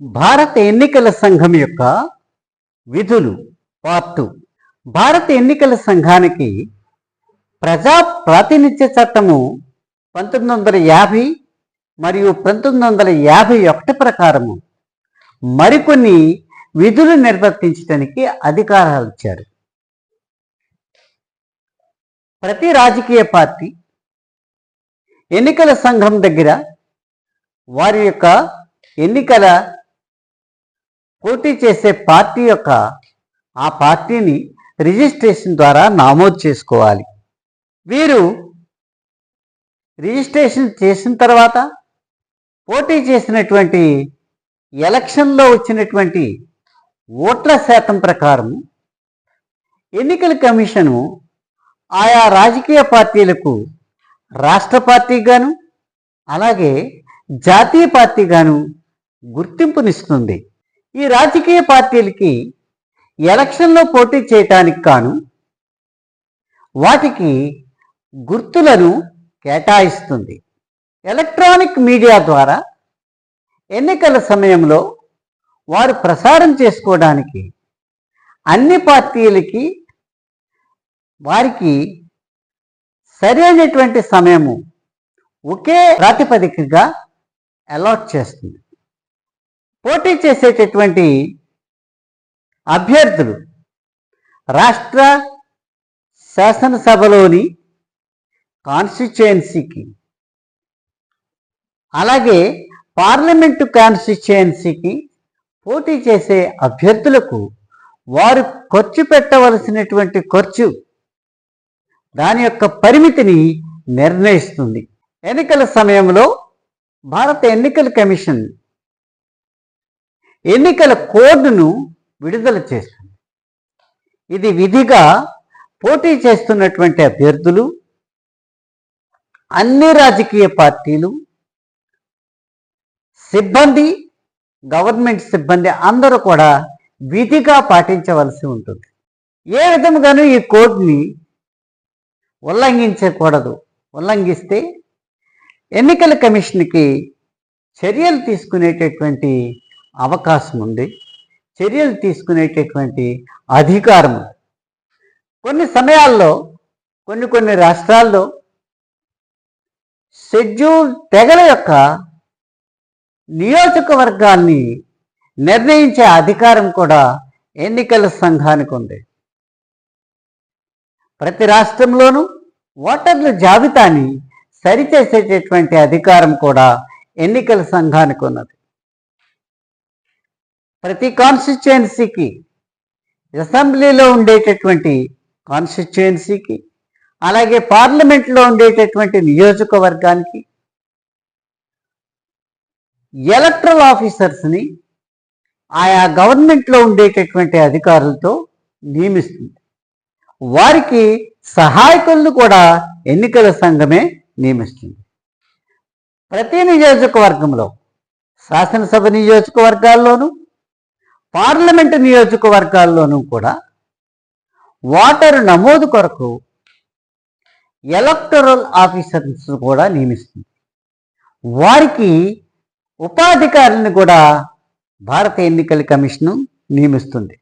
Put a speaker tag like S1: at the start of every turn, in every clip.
S1: భారత ఎన్నికల సంఘం యొక్క విధులు పార్ట్. భారత ఎన్నికల సంఘానికి ప్రజా ప్రాతినిధ్య చట్టము పంతొమ్మిది వందల యాభై మరియు పంతొమ్మిది వందల యాభై ఒకటి ప్రకారము మరికొన్ని విధులు నిర్వర్తించడానికి అధికారాలు ఇచ్చారు. ప్రతి రాజకీయ పార్టీ ఎన్నికల సంఘం దగ్గర వారి యొక్క ఎన్నికల పోటీ చేసే పార్టీ యొక్క ఆ పార్టీని రిజిస్ట్రేషన్ ద్వారా నమోదు చేసుకోవాలి. వీరు రిజిస్ట్రేషన్ చేసిన తర్వాత పోటీ చేసినటువంటి ఎలక్షన్లో వచ్చినటువంటి ఓట్ల శాతం ప్రకారం ఎన్నికల కమిషను ఆయా రాజకీయ పార్టీలకు రాష్ట్ర పార్టీగాను అలాగే జాతీయ పార్టీగాను గుర్తింపునిస్తుంది. ఈ రాజకీయ పార్టీలకి ఎలక్షన్లో పోటీ చేయటానికి కాను వాటికి గుర్తులను కేటాయిస్తుంది. ఎలక్ట్రానిక్ మీడియా ద్వారా ఎన్నికల సమయంలో వారు ప్రసారం చేసుకోవడానికి అన్ని పార్టీలకి వారికి సరైనటువంటి సమయము ఒకే ప్రాతిపదికగా అలాట్ చేస్తుంది. పోటీ చేసేటటువంటి అభ్యర్థులు రాష్ట్ర శాసనసభలోని కాన్స్టిట్యుయెన్సీకి అలాగే పార్లమెంటు కాన్స్టిట్యుయెన్సీకి పోటీ చేసే అభ్యర్థులకు వారు ఖర్చు పెట్టవలసినటువంటి ఖర్చు దాని యొక్క పరిమితిని నిర్ణయిస్తుంది. ఎన్నికల సమయంలో భారత ఎన్నికల కమిషన్ ఎన్నికల కోడ్ను విడుదల చేస్తుంది. ఇది విధిగా పోటీ చేస్తున్నటువంటి అభ్యర్థులు అన్ని రాజకీయ పార్టీలు సిబ్బంది గవర్నమెంట్ సిబ్బంది అందరూ కూడా విధిగా పాటించవలసి ఉంటుంది. ఏ విధముగానూ ఈ కోడ్ని ఉల్లంఘించకూడదు. ఉల్లంఘిస్తే ఎన్నికల కమిషన్కి చర్యలు తీసుకునేటటువంటి అవకాశం ఉంది. చర్యలు తీసుకునేటటువంటి అధికారం కొన్ని సమయాల్లో కొన్ని కొన్ని రాష్ట్రాల్లో షెడ్యూల్ తెగల యొక్క నియోజకవర్గాన్ని నిర్ణయించే అధికారం కూడా ఎన్నికల సంఘానికి ఉంది. ప్రతి రాష్ట్రంలోనూ ఓటర్ల జాబితాని సరిచేసేటటువంటి అధికారం కూడా ఎన్నికల సంఘానికి ఉన్నది. ప్రతి కాన్స్టిట్యుయెన్సీకి అసెంబ్లీలో ఉండేటటువంటి కాన్స్టిట్యుయెన్సీకి అలాగే పార్లమెంట్లో ఉండేటటువంటి నియోజకవర్గానికి ఎలక్ట్రల్ ఆఫీసర్స్ని ఆయా గవర్నమెంట్లో ఉండేటటువంటి అధికారులతో నియమిస్తుంది. వారికి సహాయకులను కూడా ఎన్నికల సంఘమే నియమిస్తుంది. ప్రతి నియోజకవర్గంలో శాసనసభ నియోజకవర్గాల్లోనూ పార్లమెంటు నియోజకవర్గాల్లోనూ కూడా ఓటరు నమోదు కొరకు ఎలక్టరల్ ఆఫీసర్స్ కూడా నియమిస్తుంది. వారికి ఉపాధికారులను కూడా భారత ఎన్నికల కమిషను నియమిస్తుంది.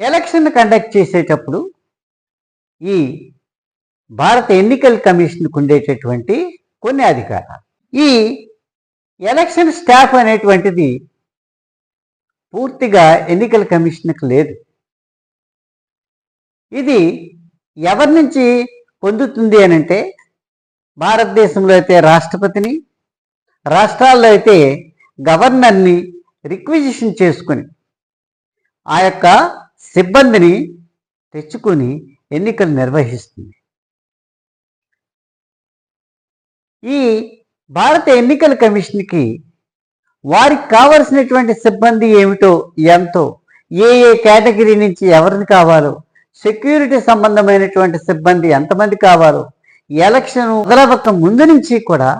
S1: ఎలక్షన్ కండక్ట్ చేసేటప్పుడు ఈ భారత ఎన్నికల కమిషన్కు ఉండేటటువంటి కొన్ని అధికారాలు. ఈ ఎలక్షన్ స్టాఫ్ అనేటువంటిది పూర్తిగా ఎన్నికల కమిషన్కి లేదు. ఇది ఎవరి నుంచి పొందుతుంది అని అంటే భారతదేశంలో అయితే రాష్ట్రపతిని రాష్ట్రాల్లో అయితే గవర్నర్ని రిక్విజిషన్ చేసుకుని ఆ యొక్క సిబ్బందిని తెచ్చుకొని ఎన్నికలు నిర్వహిస్తుంది. ఈ భారత ఎన్నికల కమిషన్కి వారికి కావలసినటువంటి సిబ్బంది ఏమిటో ఎంతో ఏ ఏ కేటగిరీ నుంచి ఎవరిని కావాలో సెక్యూరిటీ సంబంధమైనటువంటి సిబ్బంది ఎంతమంది కావాలో ఎలక్షన్ మొదలవక ముందు నుంచి కూడా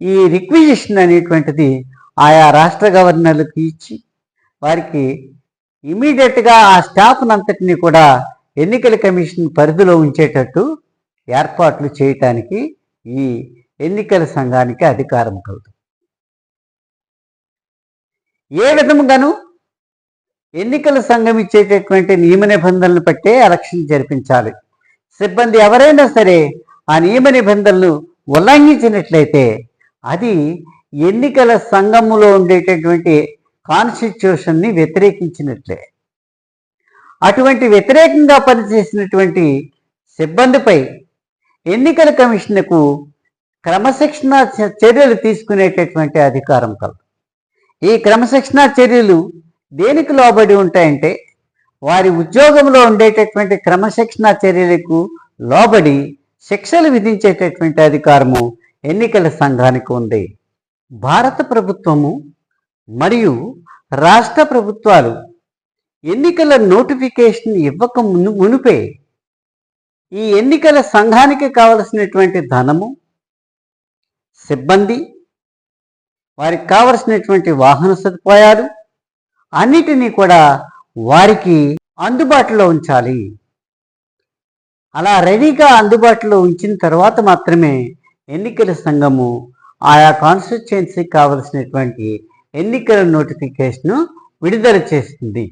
S1: ఈ రిక్విజిషన్ అనేటువంటిది ఆయా రాష్ట్ర గవర్నర్లకు ఇచ్చి వారికి ఇమీడియట్గా ఆ స్టాఫ్నంతటిని కూడా ఎన్నికల కమిషన్ పరిధిలో ఉంచేటట్టు ఏర్పాట్లు చేయటానికి ఈ ఎన్నికల సంఘానికి అధికారం కలుగుతుంది. ఏ విధముగాను ఎన్నికల సంఘం ఇచ్చేటటువంటి నియమ నిబంధనలు పట్టే ఎలక్షన్ జరిపించాలి. సిబ్బంది ఎవరైనా సరే ఆ నియమ నిబంధనలు ఉల్లంఘించినట్లయితే అది ఎన్నికల సంఘములో ఉండేటటువంటి కాన్స్టిట్యూషన్ని వ్యతిరేకించినట్లే. అటువంటి వ్యతిరేకంగా పనిచేసినటువంటి సిబ్బందిపై ఎన్నికల కమిషన్కు క్రమశిక్షణ చర్యలు తీసుకునేటటువంటి అధికారం కలదు. ఈ క్రమశిక్షణా చర్యలు దేనికి లోబడి ఉంటాయంటే వారి ఉద్యోగంలో ఉండేటటువంటి క్రమశిక్షణా చర్యలకు లోబడి శిక్షలు విధించేటటువంటి అధికారము ఎన్నికల సంఘానికి ఉంది. భారత ప్రభుత్వము మరియు రాష్ట్ర ప్రభుత్వాలు ఎన్నికల నోటిఫికేషన్ ఇవ్వక మును మునిపే ఈ ఎన్నికల సంఘానికి కావలసినటువంటి ధనము సిబ్బంది వారికి కావలసినటువంటి వాహన సదుపాయాలు అన్నిటినీ కూడా వారికి అందుబాటులో ఉంచాలి. అలా రెడీగా అందుబాటులో ఉంచిన తర్వాత మాత్రమే ఎన్నికల సంఘము ఆయా కాన్స్టిట్యుయెన్సీకి కావలసినటువంటి ఎన్నికల నోటిఫికేషన్ను విడుదల చేస్తుంది.